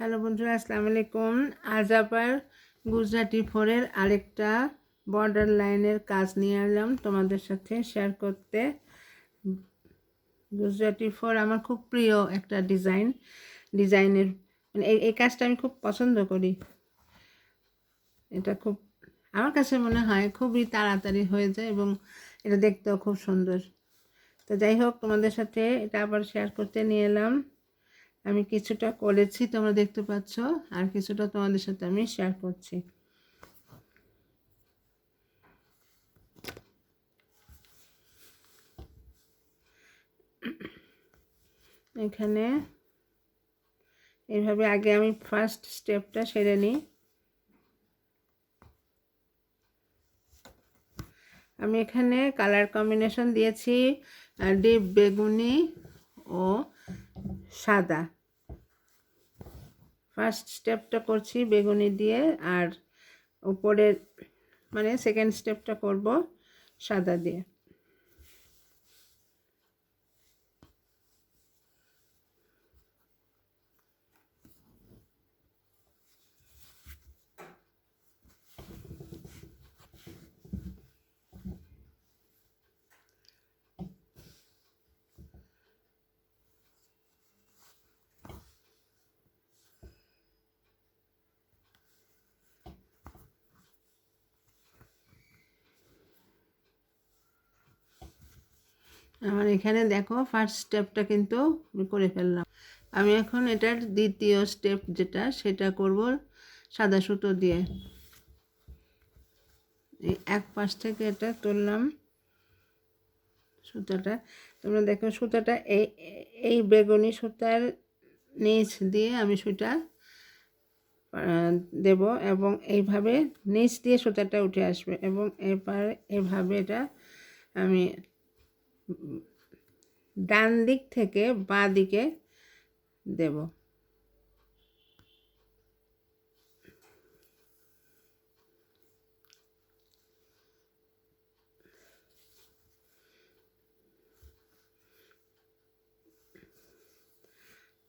Hello বন্ধুরা, আসসালামু আলাইকুম। আজ আবার গুজরাটি ফোরের আরেকটা বর্ডার লাইনের কাজ নিয়ে এলাম তোমাদের সাথে শেয়ার করতে। গুজরাটি ফোর আমার খুব প্রিয় একটা ডিজাইন ডিজাইনের মানে এই কাজটা আমি খুব পছন্দ করি। এটা খুব, আমার কাছে মনে হয় খুবই তাড়াতাড়ি হয়ে যায় এবং এটা দেখতেও খুব সুন্দর। তো যাই হোক, তোমাদের সাথে এটা আবার শেয়ার করতে নিয়ে এলাম। আমি কিছুটা করেছি, তোমরা দেখতে পাচ্ছ, আর কিছুটা তোমাদের সাথে আমি শেয়ার করছি। এখানে এইভাবে আগে আমি ফার্স্ট স্টেপটা সেরে নিই। আমি এখানে কালার কম্বিনেশন দিয়েছি ডিপ বেগুনি ও সাদা। ফার্স্ট স্টেপটা করছি বেগুনি দিয়ে আর উপরের মানে সেকেন্ড স্টেপটা করব সাদা দিয়ে। আমার এখানে দেখো ফার্স্ট স্টেপটা কিন্তু করে ফেললাম। আমি এখন এটার দ্বিতীয় স্টেপ যেটা, সেটা করব সাদা সুতো দিয়ে। এক পাশ থেকে এটা তুললাম সুতাটা। তোমরা দেখো সুতাটা এই এই বেগুনি সুতার নিচ দিয়ে আমি সুতা দেব এবং এইভাবে নিচ দিয়ে সুতাটা উঠে আসবে এবং এবার এভাবে এটা আমি ডান দিক থেকে বাঁ দিকে দেব।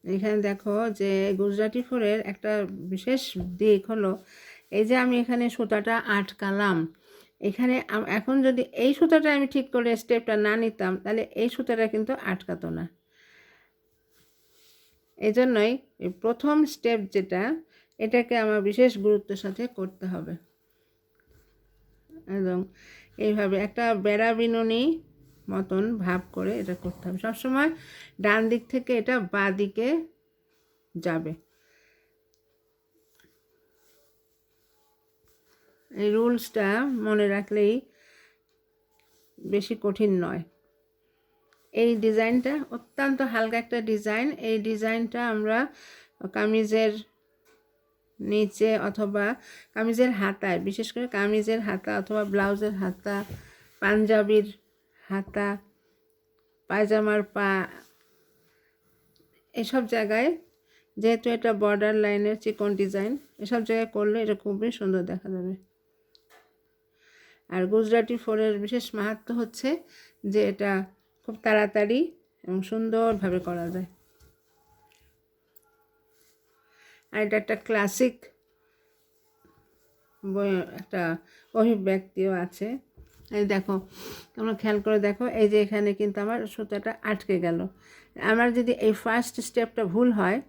এখানে দেখো যে গুজরাটি ফোরের একটা বিশেষ দিক হলো, এই যে আমি এখানে সুতাটা আটকালাম এখানে এখন যদি এই সুতাটা আমি ঠিক করে স্টেপটা না নিতাম, তাহলে এই সুতাটা কিন্তু আটকাতো না। এই জন্যই প্রথম স্টেপ যেটা, এটাকে আমার বিশেষ গুরুত্বের সাথে করতে হবে। এবং এইভাবে একটা বেড়া বিনুনি মতন ভাব করে এটা করতে হবে। সবসময় ডান দিক থেকে এটা বাঁ দিকে যাবে। এই রুলসটা মনে রাখলেই বেশি কঠিন নয়। এই ডিজাইনটা অত্যন্ত হালকা একটা ডিজাইন। এই ডিজাইনটা আমরা কামিজের নিচে অথবা কামিজের হাতায়, বিশেষ করে কামিজের হাতা অথবা ব্লাউজের হাতা, পাঞ্জাবির হাতা, পায়জামার পা, এসব জায়গায় যেহেতু এটা বর্ডার লাইনের চিকন ডিজাইন, এসব জায়গায় করলে এটা খুবই সুন্দর দেখা যাবে। আর গুজরাটি ফোরের বিশেষ মাহাত্ম হচ্ছে যে এটা খুব তাড়াতাড়ি এবং সুন্দরভাবে করা যায়। আর এটা একটা ক্লাসিক একটা অভিব্যক্তিও আছে। এই দেখো, তোমরা খেয়াল করে দেখো, এই যে এখানে কিন্তু আমার সুতাটা আটকে গেল। আমার যদি এই ফার্স্ট স্টেপটা ভুল হয়,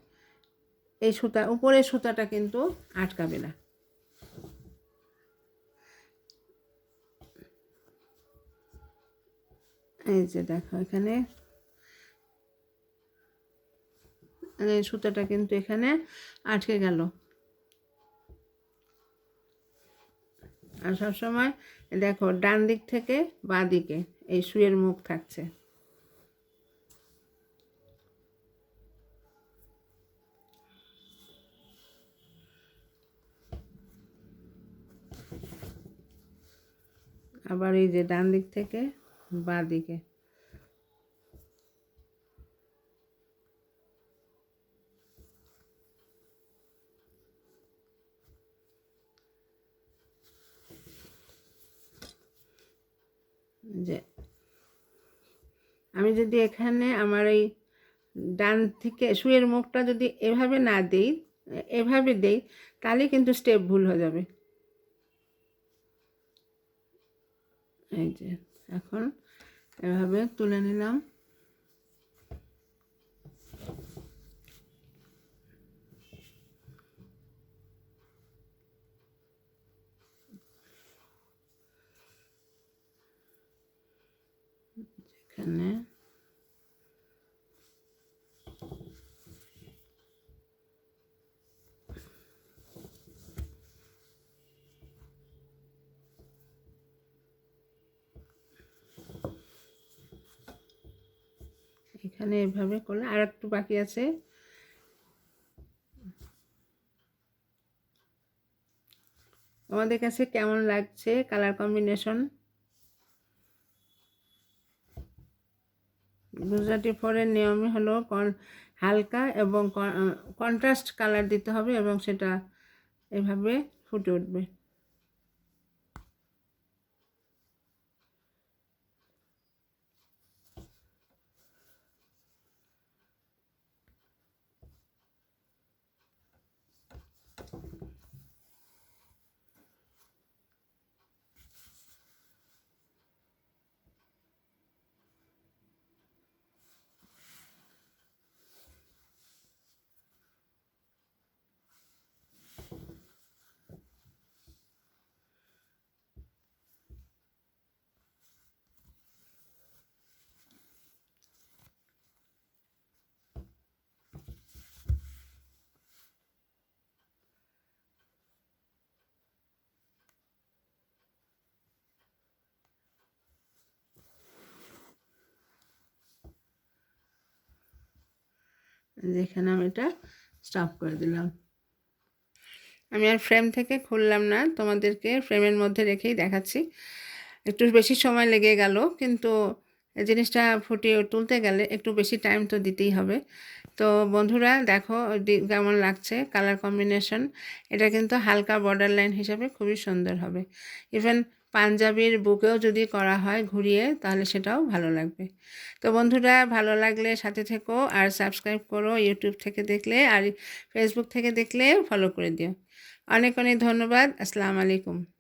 এই সুতা উপরে সুতাটা কিন্তু আটকাবে না। এই যে দেখো এখানে। সুতাটা কিন্তু এখানে আটকে গেল। আর সবসময় দেখো ডান দিক থেকে বাঁ দিকে এই শুয়ের মুখ থাকছে। আবার এই যে ডান দিক থেকে বাঁ দিকে। যে আমি যদি এখানে আমার এই ডান থেকে শুয়ের মুখটা যদি এভাবে না দিই, এভাবে দেই, তাহলে কিন্তু স্টেপ ভুল হয়ে যাবে। এই যে, এখন এভাবে তুলে নিলাম এখানে এখানে এভাবে করলে আর একটু বাকি আছে। আমাদের কাছে কেমন লাগছে কালার কম্বিনেশন? গুজরাটি ফোরের নিয়মই হলো হালকা এবং কন্ট্রাস্ট কালার দিতে হবে এবং সেটা এভাবে ফুটে উঠবে। যেখানে আমি এটা স্টপ করে দিলাম। আমি আর ফ্রেম থেকে খুললাম না, তোমাদেরকে ফ্রেমের মধ্যে রেখেই দেখাচ্ছি। একটু বেশি সময় লেগে গেল, কিন্তু জিনিসটা ফুটিয়ে তুলতে গেলে একটু বেশি টাইম তো দিতেই হবে। তো বন্ধুরা, দেখো কেমন লাগছে কালার কম্বিনেশন এটা কিন্তু হালকা বর্ডার লাইন হিসাবে খুবই সুন্দর হবে। ইভেন পাঞ্জাবির বুকেও যদি করা হয় ঘুরিয়ে, তাহলে সেটাও ভালো লাগবে। তো বন্ধুরা, ভালো লাগলে সাথে থেকো আর সাবস্ক্রাইব করো ইউটিউব থেকে দেখলে আর ফেসবুক থেকে দেখলে ফলো করে দিও। অনেক অনেক ধন্যবাদ। আসসালামু আলাইকুম।